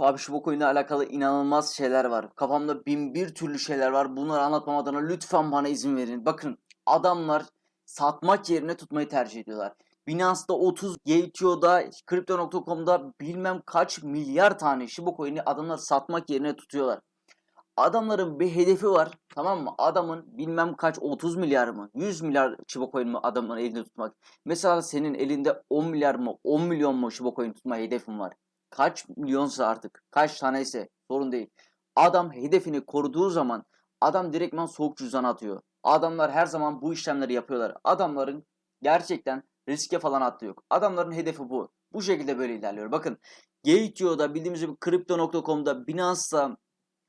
Abi şu bok oyunla alakalı inanılmaz şeyler var. Kafamda bin bir türlü şeyler var. Bunları anlatmam adına lütfen bana izin verin. Bakın adamlar satmak yerine tutmayı tercih ediyorlar. Binance'da 30, Gateo'da, Crypto.com'da bilmem kaç milyar tane Shiba coin'i adamlar satmak yerine tutuyorlar. Adamların bir hedefi var tamam mı? Adamın bilmem kaç 30 milyar mı 100 milyar Shiba coin mi adamın elinde tutmak. Mesela senin elinde 10 milyar mı 10 milyon mu Shiba coin tutma hedefin var. Kaç milyonsa artık kaç taneyse sorun değil. Adam hedefini koruduğu zaman adam direktman soğuk cüzdan atıyor. Adamlar her zaman bu işlemleri yapıyorlar. Adamların gerçekten riske falan attığı yok. Adamların hedefi bu. Bu şekilde böyle ilerliyor. Bakın Gateo'da bildiğimiz gibi Crypto.com'da Binance'da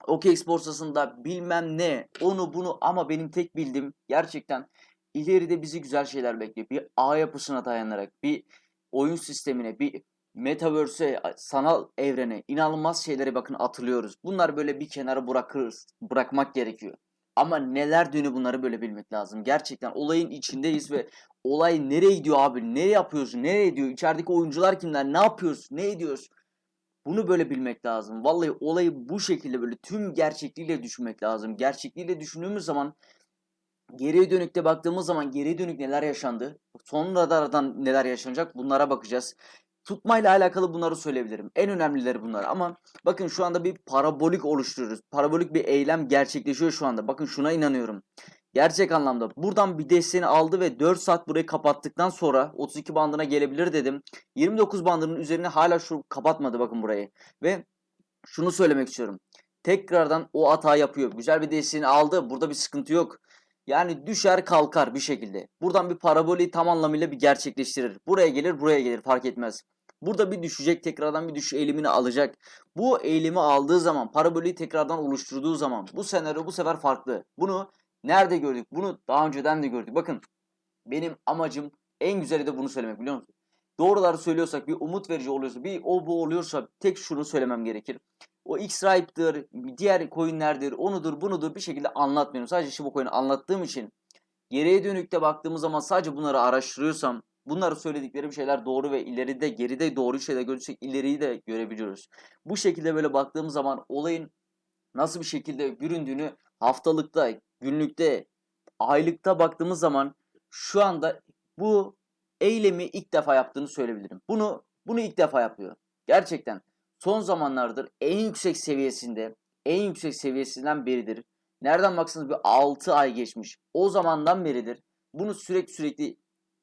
OKX borsasında bilmem ne onu bunu ama benim tek bildiğim gerçekten ileride bizi güzel şeyler bekliyor. Bir ağ yapısına dayanarak bir oyun sistemine bir metaverse'e sanal evrene inanılmaz şeylere bakın atılıyoruz. Bunlar böyle bir kenara bırakırız. Bırakmak gerekiyor. Ama neler dönüyor bunları böyle bilmek lazım. Gerçekten olayın içindeyiz ve olay nereye gidiyor abi? Ne yapıyoruz? Nereye gidiyor? İçerideki oyuncular kimler? Ne yapıyoruz? Ne ediyoruz? Bunu böyle bilmek lazım. Vallahi olayı bu şekilde böyle tüm gerçekliğiyle düşünmek lazım. Gerçekliğiyle düşündüğümüz zaman geriye dönükte baktığımız zaman geriye dönük neler yaşandı? Sonradan neler yaşanacak? Bunlara bakacağız. Tutmayla alakalı bunları söyleyebilirim. En önemlileri bunlar ama bakın şu anda bir parabolik oluşturuyoruz. Parabolik bir eylem gerçekleşiyor şu anda. Bakın şuna inanıyorum. Gerçek anlamda buradan bir desteğini aldı ve 4 saat burayı kapattıktan sonra 32 bandına gelebilir dedim. 29 bandının üzerine hala şu kapatmadı bakın burayı. Ve şunu söylemek istiyorum. Tekrardan o hata yapıyor. Güzel bir desteğini aldı. Burada bir sıkıntı yok. Yani düşer kalkar bir şekilde. Buradan bir paraboli tam anlamıyla bir gerçekleştirir. Buraya gelir buraya gelir fark etmez. Burada bir düşecek tekrardan bir düşüş eğilimini alacak. Bu eğilimi aldığı zaman parabolü tekrardan oluşturduğu zaman bu senaryo bu sefer farklı. Bunu nerede gördük? Bunu daha önceden de gördük. Bakın benim amacım en güzeli de bunu söylemek biliyor musun? Doğruları söylüyorsak bir umut verici oluyorsa bir o bu oluyorsa tek şunu söylemem gerekir. O X-Ripe'dır, diğer coinlerdir, onudur, bunudur bir şekilde anlatmıyorum. Sadece Shiba Coin'i anlattığım için geriye dönükte baktığımız zaman sadece bunları araştırıyorsam bunları söyledikleri bir şeyler doğru ve ileride geride doğru şeyler görürsek ileriyi de görebiliyoruz. Bu şekilde böyle baktığımız zaman olayın nasıl bir şekilde büründüğünü haftalıkta, günlükte, aylıkta baktığımız zaman şu anda bu eylemi ilk defa yaptığını söyleyebilirim. Bunu bunu ilk defa yapıyor. Gerçekten son zamanlardır en yüksek seviyesinde, en yüksek seviyesinden beridir. Nereden baksanız bir 6 ay geçmiş. O zamandan beridir. Bunu sürekli sürekli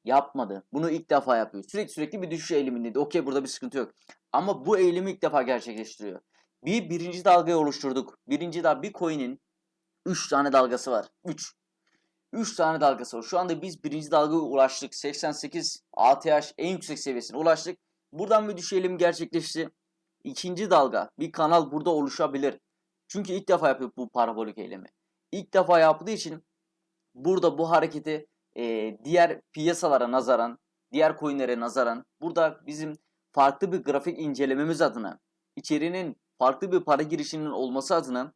yapmadı. Bunu ilk defa yapıyor. Sürekli sürekli bir düşüş eğilimindeydi. Okey burada bir sıkıntı yok. Ama bu eğilimi ilk defa gerçekleştiriyor. Bir birinci dalgayı oluşturduk. Birinci dalga bir coin'in 3 tane dalgası var. 3. 3 tane dalgası var. Şu anda biz birinci dalgaya ulaştık. 88 ATH en yüksek seviyesine ulaştık. Buradan bir düşüş eğilimi gerçekleşti. İkinci dalga bir kanal burada oluşabilir. Çünkü ilk defa yapıyor bu parabolik eylemi. İlk defa yaptığı için burada bu hareketi e, diğer piyasalara nazaran, diğer coinlere nazaran burada bizim farklı bir grafik incelememiz adına, içerinin farklı bir para girişinin olması adına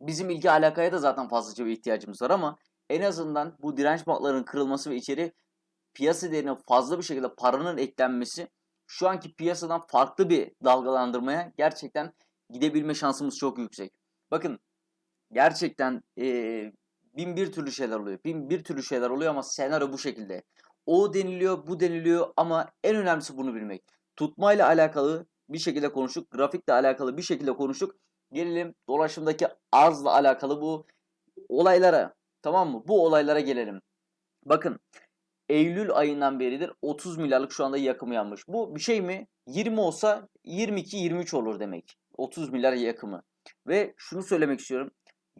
bizim ilgi alakaya da zaten fazlaca bir ihtiyacımız var ama en azından bu direnç bantlarının kırılması ve içeri piyasa değerine fazla bir şekilde paranın eklenmesi şu anki piyasadan farklı bir dalgalandırmaya gerçekten gidebilme şansımız çok yüksek. Bakın gerçekten ee, bin bir türlü şeyler oluyor. Bin bir türlü şeyler oluyor ama senaryo bu şekilde. O deniliyor, bu deniliyor ama en önemlisi bunu bilmek. Tutmayla alakalı bir şekilde konuştuk. Grafikle alakalı bir şekilde konuştuk. Gelelim dolaşımdaki arzla alakalı bu olaylara. Tamam mı? Bu olaylara gelelim. Bakın Eylül ayından beridir 30 milyarlık şu anda yakımı yanmış. Bu bir şey mi? 20 olsa 22-23 olur demek. 30 milyar yakımı. Ve şunu söylemek istiyorum.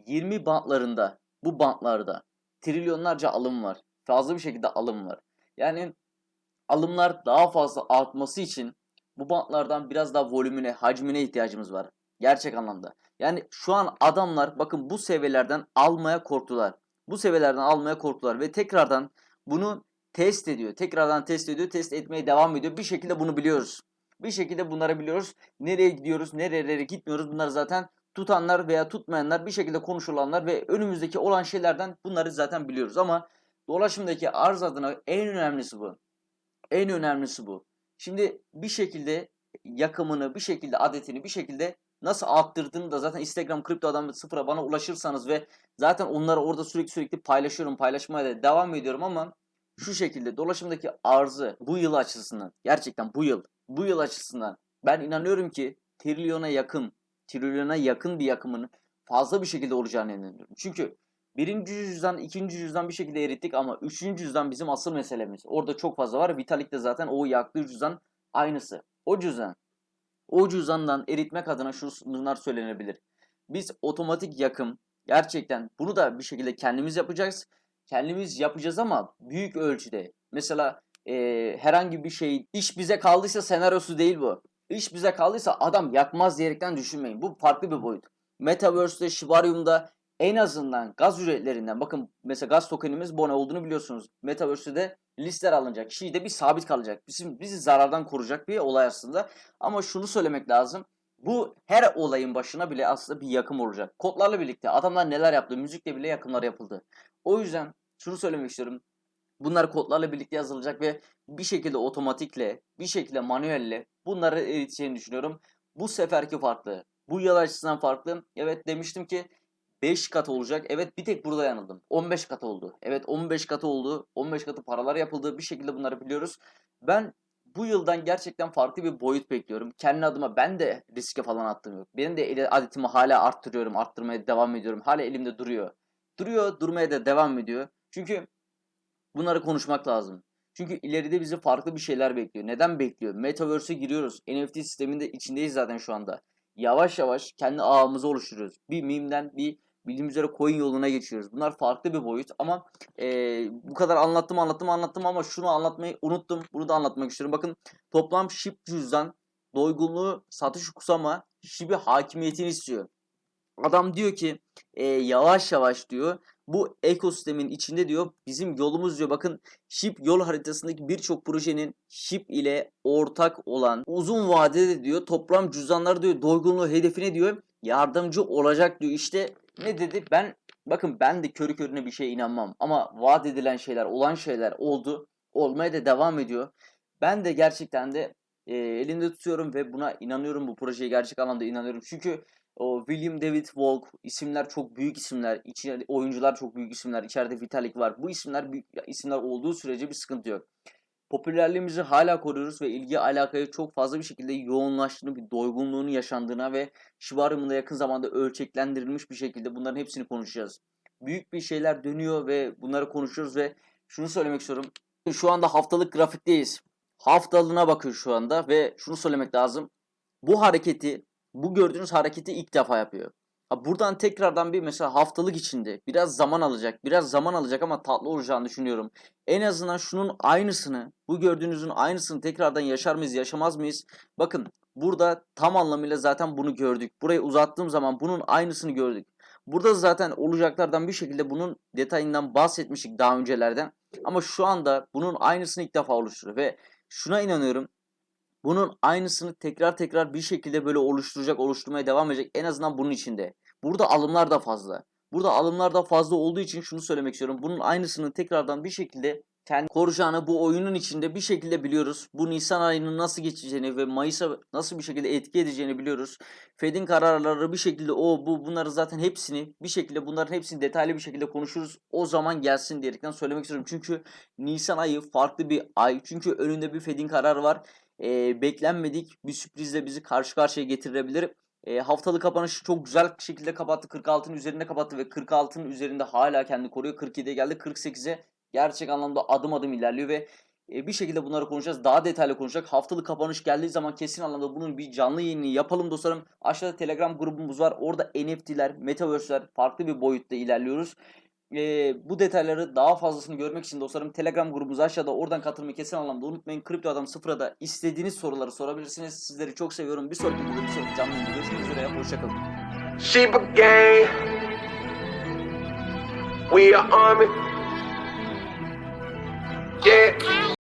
20 bantlarında bu bantlarda trilyonlarca alım var. Fazla bir şekilde alım var. Yani alımlar daha fazla artması için bu bantlardan biraz daha volümüne, hacmine ihtiyacımız var. Gerçek anlamda. Yani şu an adamlar bakın bu seviyelerden almaya korktular. Bu seviyelerden almaya korktular ve tekrardan bunu test ediyor. Tekrardan test ediyor. Test etmeye devam ediyor. Bir şekilde bunu biliyoruz. Bir şekilde bunları biliyoruz. Nereye gidiyoruz, nerelere gitmiyoruz. Bunlar zaten tutanlar veya tutmayanlar bir şekilde konuşulanlar ve önümüzdeki olan şeylerden bunları zaten biliyoruz. Ama dolaşımdaki arz adına en önemlisi bu. En önemlisi bu. Şimdi bir şekilde yakımını bir şekilde adetini bir şekilde nasıl arttırdığını da zaten Instagram kripto adam sıfıra bana ulaşırsanız ve zaten onları orada sürekli sürekli paylaşıyorum paylaşmaya da devam ediyorum ama şu şekilde dolaşımdaki arzı bu yıl açısından gerçekten bu yıl bu yıl açısından ben inanıyorum ki trilyona yakın trilyona yakın bir yakımının fazla bir şekilde olacağını inanıyorum. Çünkü birinci yüzden ikinci yüzden bir şekilde erittik ama üçüncü yüzden bizim asıl meselemiz. Orada çok fazla var. Vitalik de zaten o yaktığı cüzdan aynısı. O cüzdan. O cüzdandan eritmek adına şu bunlar söylenebilir. Biz otomatik yakım gerçekten bunu da bir şekilde kendimiz yapacağız. Kendimiz yapacağız ama büyük ölçüde. Mesela eee, herhangi bir şey iş bize kaldıysa senaryosu değil bu. İş bize kaldıysa adam yakmaz diyerekten düşünmeyin. Bu farklı bir boyut. Metaverse'de, Shibarium'da en azından gaz üretlerinden bakın mesela gaz tokenimiz Bona olduğunu biliyorsunuz. Metaverse'de de listeler alınacak. Kişi de bir sabit kalacak. Bizim bizi zarardan koruyacak bir olay aslında. Ama şunu söylemek lazım. Bu her olayın başına bile aslında bir yakım olacak. Kodlarla birlikte adamlar neler yaptı, müzikle bile yakımlar yapıldı. O yüzden şunu söylemek istiyorum. Bunlar kodlarla birlikte yazılacak ve bir şekilde otomatikle, bir şekilde manuelle bunları eriteceğini düşünüyorum. Bu seferki farklı. Bu yıl açısından farklı. Evet demiştim ki 5 kat olacak. Evet bir tek burada yanıldım. 15 kat oldu. Evet 15 katı oldu. 15 katı paralar yapıldı. Bir şekilde bunları biliyoruz. Ben bu yıldan gerçekten farklı bir boyut bekliyorum. Kendi adıma ben de riske falan attım yok. Benim de adetimi hala arttırıyorum. Arttırmaya devam ediyorum. Hala elimde duruyor. Duruyor, durmaya da devam ediyor. Çünkü bunları konuşmak lazım. Çünkü ileride bizi farklı bir şeyler bekliyor. Neden bekliyor? Metaverse'e giriyoruz. NFT sisteminde içindeyiz zaten şu anda. Yavaş yavaş kendi ağımızı oluşturuyoruz. Bir mimden bir bildiğimiz üzere coin yoluna geçiyoruz. Bunlar farklı bir boyut ama eee, bu kadar anlattım anlattım anlattım ama şunu anlatmayı unuttum. Bunu da anlatmak istiyorum. Bakın toplam SHIB cüzdan doygunluğu satış kusama SHIB'i hakimiyetini istiyor. Adam diyor ki eee, yavaş yavaş diyor bu ekosistemin içinde diyor bizim yolumuz diyor bakın SHIB yol haritasındaki birçok projenin SHIB ile ortak olan uzun vadede diyor toplam cüzdanlar diyor doygunluğu hedefine diyor yardımcı olacak diyor. İşte ne dedi? Ben bakın ben de körü körüne bir şeye inanmam ama vaat edilen şeyler olan şeyler oldu. Olmaya da devam ediyor. Ben de gerçekten de e, elimde tutuyorum ve buna inanıyorum bu projeye gerçek anlamda inanıyorum. Çünkü o William David Volk isimler çok büyük isimler. İçeride oyuncular çok büyük isimler. İçeride Vitalik var. Bu isimler büyük isimler olduğu sürece bir sıkıntı yok. Popülerliğimizi hala koruyoruz ve ilgi alakayı çok fazla bir şekilde yoğunlaştığını, bir doygunluğunu yaşandığına ve Shibarium'da yakın zamanda ölçeklendirilmiş bir şekilde bunların hepsini konuşacağız. Büyük bir şeyler dönüyor ve bunları konuşuyoruz ve şunu söylemek istiyorum. Şu anda haftalık grafikteyiz. Haftalığına bakın şu anda ve şunu söylemek lazım. Bu hareketi, bu gördüğünüz hareketi ilk defa yapıyor. Ha buradan tekrardan bir mesela haftalık içinde biraz zaman alacak. Biraz zaman alacak ama tatlı olacağını düşünüyorum. En azından şunun aynısını, bu gördüğünüzün aynısını tekrardan yaşar mıyız, yaşamaz mıyız? Bakın burada tam anlamıyla zaten bunu gördük. Burayı uzattığım zaman bunun aynısını gördük. Burada zaten olacaklardan bir şekilde bunun detayından bahsetmiştik daha öncelerden. Ama şu anda bunun aynısını ilk defa oluşturuyor ve şuna inanıyorum. Bunun aynısını tekrar tekrar bir şekilde böyle oluşturacak, oluşturmaya devam edecek. En azından bunun içinde. Burada alımlar da fazla. Burada alımlar da fazla olduğu için şunu söylemek istiyorum. Bunun aynısını tekrardan bir şekilde kendi koruyacağını bu oyunun içinde bir şekilde biliyoruz. Bu Nisan ayının nasıl geçeceğini ve Mayıs'a nasıl bir şekilde etki edeceğini biliyoruz. Fed'in kararları bir şekilde o bu bunları zaten hepsini bir şekilde bunların hepsini detaylı bir şekilde konuşuruz. O zaman gelsin diyerekten söylemek istiyorum. Çünkü Nisan ayı farklı bir ay. Çünkü önünde bir Fed'in kararı var. Ee, beklenmedik bir sürprizle bizi karşı karşıya getirebilir. E, haftalık kapanışı çok güzel şekilde kapattı. 46'ın üzerinde kapattı ve 46'ın üzerinde hala kendini koruyor. 47'ye geldi. 48'e gerçek anlamda adım adım ilerliyor ve e, bir şekilde bunları konuşacağız. Daha detaylı konuşacak. Haftalık kapanış geldiği zaman kesin anlamda bunun bir canlı yayını yapalım dostlarım. Aşağıda Telegram grubumuz var. Orada NFT'ler, Metaverse'ler farklı bir boyutta ilerliyoruz. E, bu detayları daha fazlasını görmek için dostlarım Telegram grubumuz aşağıda oradan katılmayı kesin anlamda unutmayın. Kripto Adam Sıfır'a da istediğiniz soruları sorabilirsiniz. Sizleri çok seviyorum. Bir sonraki videoda bir sonraki canlı yayında görüşmek üzere. Hoşçakalın. Sheba Gang. We are army. Yeah.